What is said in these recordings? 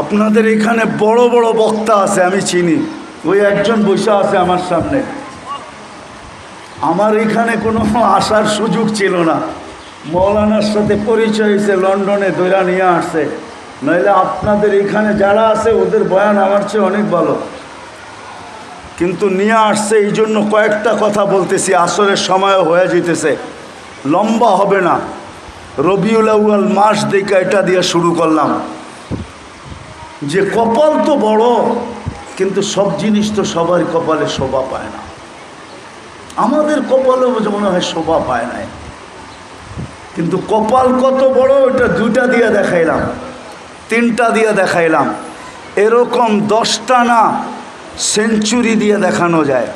আপনাদের এখানে বড় বড় বক্তা আছে, আমি চিনি। ওই একজন বসে আছে আমার সামনে। আমার এখানে কোনো আসার সুযোগ ছিল না। মৌলানার সাথে পরিচয় হয়েছে, লন্ডনে দৈরা নিয়ে আসছে। নইলে আপনাদের এখানে যারা আছে, ওদের বয়ান আমার চেয়ে অনেক ভালো। কিন্তু নিয়ে আসছে, এই জন্য কয়েকটা কথা বলতেছি, আসরের সময়ও হয়ে যেতেছে। লম্বা হবে না। রবিউল মাস দেখে এটা দিয়ে শুরু করলাম। যে কপাল তো বড়, কিন্তু সব জিনিস তো সবার কপালে শোভা পায় না। আমাদের কপালেও মনে হয় শোভা পায় নাই। কিন্তু কপাল কত বড় ওটা দুটা দিয়ে দেখাইলাম, তিনটা দিয়ে দেখাইলাম। এরকম দশটা না সেঞ্চুরি দিয়ে দেখানো যায়,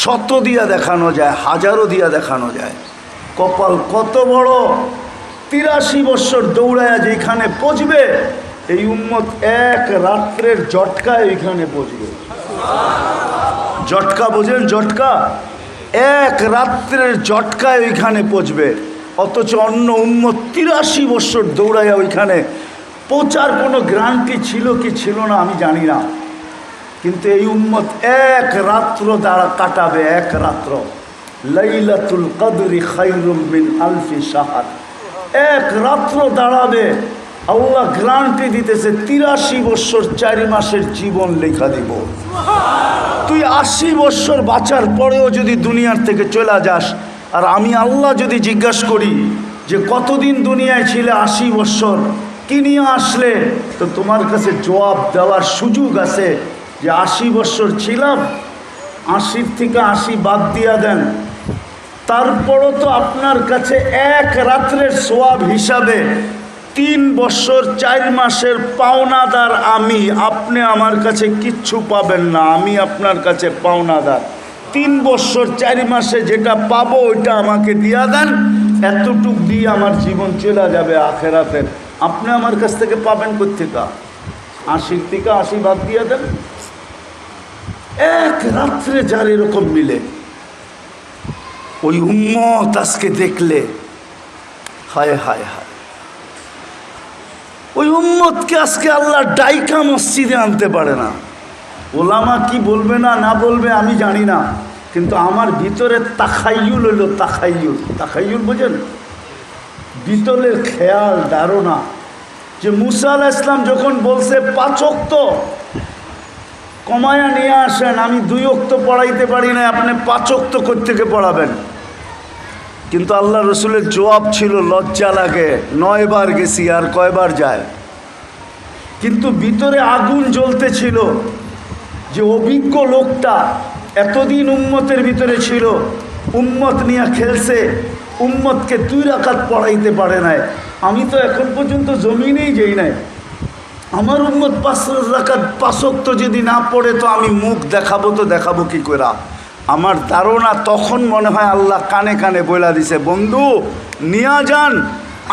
শত দিয়ে দেখানো যায়, হাজারো দিয়ে দেখানো যায়। কপাল কত বড়, তিরাশি বছর দৌড়ায় যেখানে পচবে এই উম্মত এক রাত্রের জটকায় এখানে পচবে জটকা বোঝেন জটকা? এক রাত্রের জটকায় ওইখানে পচবে। অথচ অন্য উম্মত তিরাশি বছর দৌড়াইয়া ওইখানে। পৌঁছার কোনো গ্রান্টি ছিল কি ছিল না আমি জানি না। কিন্তু এই উম্মত এক রাত্র দ্বারা কাটাবে, এক রাত্র। লাইলাতুল কদরি খাইরুম মিন আলফি সাহার এক রাত্র দাঁড়াবে আল্লাহ গ্রান্টি দিতেছে তিরাশি বছর চারি মাসের জীবন লেখা দিব। তুই আশি বছর বাঁচার পরেও যদি দুনিয়ার থেকে চলে যাস, আর আমি আল্লাহ যদি জিজ্ঞাসা করি যে কতদিন দুনিয়ায় ছিলে আশি বছর, কি নিয়ে আসলে? তো তোমার কাছে জবাব দেওয়ার সুযোগ আছে যে আশি বছর ছিলাম, আশির থেকে আশি বাদ দিয়া দেন। তারপরও তো আপনার কাছে এক রাত্রের সোয়াব হিসাবে তিন বছর, চার মাসের পাওনাদার আমি। আপনি আমার কাছে কিচ্ছু পাবেন না, আমি আপনার কাছে পাওনাদার। তিন বছর, চার মাসে যেটা পাবো, ওইটা আমাকে দিয়া দেন। এতটুক দিয়ে আমার জীবন চলে যাবে আখেরাতের। আপনি আমার কাছ থেকে পাবেন কোথেকা আশির থেকে আশি বাদ দিয়ে দেন। এক রাত্রে যার এরকম মিলে। ওই উম্মত আজকে দেখলে, হায় হায় হায়। ওই উম্মতকে আজকে আল্লাহ ডাইকা মসজিদে আনতে পারে না। ওলামা কি বলবে না না বলবে আমি জানি না। কিন্তু আমার ভিতরে তাখাইয়ুল হইল তাখাইয়ুল। তাখাইয়ুল বোঝেন? ভিতরের খেয়াল, ধারণা। যে মুসা আলাহ ইসলাম যখন বলছে, পাঁচ অক্ত কমায়া নিয়ে আসেন, আমি দুই অক্ত পড়াইতে পারি না আপনি পাঁচ অক্ত থেকে পড়াবেন? কিন্তু আল্লাহ রসুলের জবাব ছিল, লজ্জা লাগে। নয়বার গেছি, আর কয়বার যায়? কিন্তু ভিতরে আগুন জ্বলতে ছিল যে অভিজ্ঞ লোকটা এতদিন উম্মতের ভিতরে ছিল, উম্মত নিয়ে খেলছে, উম্মতকে দুই রাকাত পড়াইতে পারে নাই। আমি তো এখন পর্যন্ত জমিনেই যাই নাই। আমার উম্মত পাঁচ রাকাত পাঁচক্ত যদি না পড়ে, তো আমি মুখ দেখাবো, তো দেখাবো কি করে আমার ধারণা তখন মনে হয় আল্লাহ কানে কানে বইলা দিছে, বন্ধু, নিয়া যান,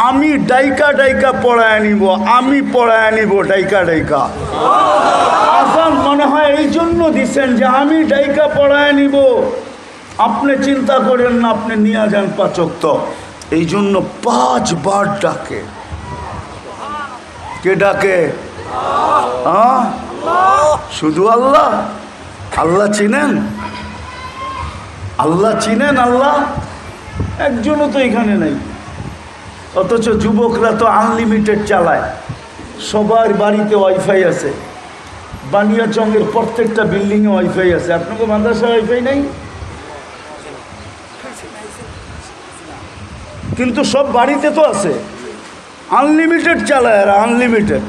আমি ডাইকা ডাইকা পড়ায় নিব, আমি পড়ায় নিব ডাইকা ডাইকা। আসান মনে হয় এই জন্য দিছেন যে আমি ডাইকা পড়ায় নিব। আপনি চিন্তা করেন না, আপনি নিয়ে যান পাচক্ত এই জন্য পাঁচবার ডাকে। কে ডাকে? শুধু আল্লাহ? আল্লাহ চিনেন? চিনেন আল্লাহ? একজনও তো এখানে নেই। অথচ যুবকরা তো আনলিমিটেড চালায়। সবার বাড়িতে ওয়াইফাই আছে। বানিয়াচঙ্গের প্রত্যেকটা বিল্ডিংয়ে ওয়াইফাই আছে। আপনাকে মাদ্রাসা ওয়াইফাই নেই? কিন্তু সব বাড়িতে তো আছে। আনলিমিটেড চালায় আর আনলিমিটেড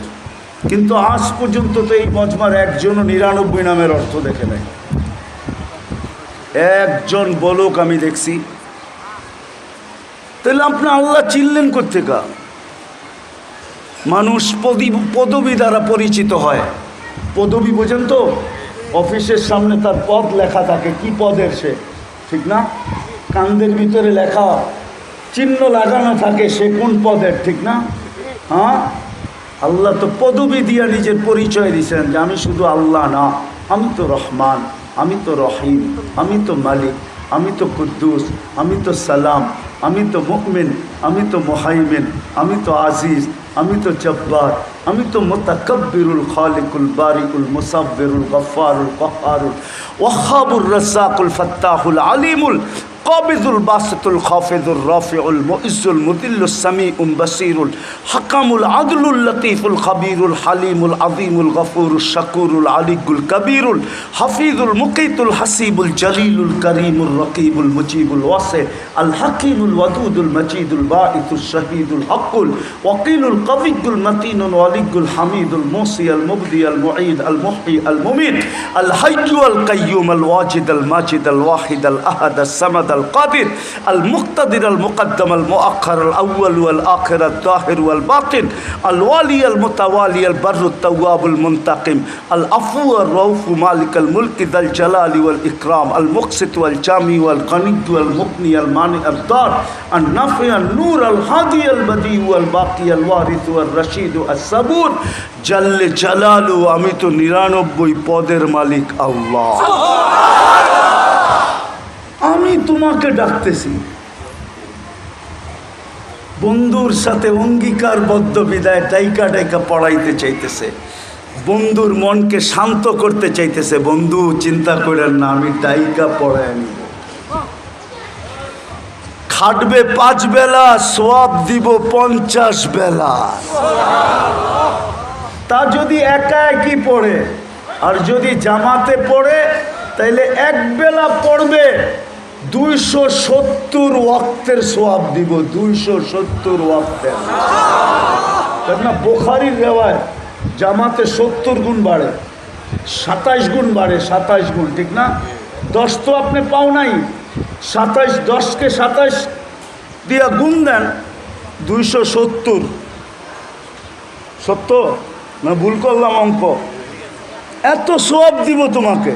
কিন্তু আজ পর্যন্ত তো এই মজমার একজনও নিরানব্বই নামের অর্থ দেখে নেয় একজন বলুক আমি দেখছি। তাহলে আপনি আল্লাহ চিনলেন কোথেকা মানুষ পদি, পদবি দ্বারা পরিচিত হয়। পদবি বোঝেন তো? অফিসের সামনে তার পদ লেখা থাকে। কি পদের সে? ঠিক না? কান্দের ভিতরে লেখা চিহ্ন লাগানো থাকে সে কোন পদের, ঠিক না? হ্যাঁ? আল্লাহ তো পদবি দিয়া নিজের পরিচয় দিয়েছেন যে আমি শুধু আল্লাহ না, আমি তো রহমান। আমি তো রহিম, আমি তো মালিক, আমি তো কুদ্দুস, আমি তো সালাম, আমি তো মুকমিন আমি তো মোহাইমিন, আমি তো আজিজ, আমি তো জব্বার, আমি তো মোতাকব্বিরুল খালিকুল বারিকুল মুসাব্বিরুল গফারুল কহারুল ওয়াহাবুর রসাকুল ফাত্তাহুল আলিমুল قابض الباسط الخافض الرافع المؤز المذل السميع بصير الحكم العدل اللطيف الخبير الحليم العظيم الغفور الشكور العلي الكبير الحفيظ المقيت الحسيب الجليل الكريم الرقيب المجيب الواسع الحكيم الودود المجيد الباعث الشهيد الحق الوكيل القوي المتين الولي الحميد الموصي المبدي المعيد المحيي المميت الحي القيوم الواجد الماجد الواحد الأحد الصمد القادر المقتدر المقدم المؤخر الأول والآخر الظاهر والباطن الوالي المتوالي البر التواب المنتقم العفو الرؤوف مالك الملك ذا الجلال والإكرام المقسط والجامي والغني والمغني المانع الدار النافع النور الهادي البديع والباقي الوارث والرشيد الصبور جل جلاله আমি তো নিরানব্বই পদের মালিক আল্লাহ আমি তোমাকে ডাকতেছি। বন্ধুর সাথে অঙ্গীকারবদ্ধ বিদায় ডাইকা ডাইকা পড়াইতে চাইতেছে। বন্ধুর মনকে শান্ত করতে চাইতেছে। বন্ধু, চিন্তা করেন না, আমি ডাইকা পড়ায় নিব। খাটবে পাঁচ বেলা, সোয়াব দিব পঞ্চাশ বেলা। তা যদি একা একই পড়ে, আর যদি জামাতে পড়ে, তাইলে এক বেলা পড়বে। দুইশো সত্তর ওয়াক্তের সোয়াব দিব, দুইশো সত্তর ওয়াক্তের। কেননা বোখারির রেওয়ায় জামাতে সত্তর গুণ বাড়ে, সাতাইশ গুণ বাড়ে, সাতাইশ গুণ, ঠিক না? দশ তো আপনি পাও নাই, সাতাইশ, দশকে সাতাইশ দিয়া গুণ দেন, দুইশো সত্তর। সত্য না ভুল করলাম অঙ্ক? এত সোয়াব দিব তোমাকে।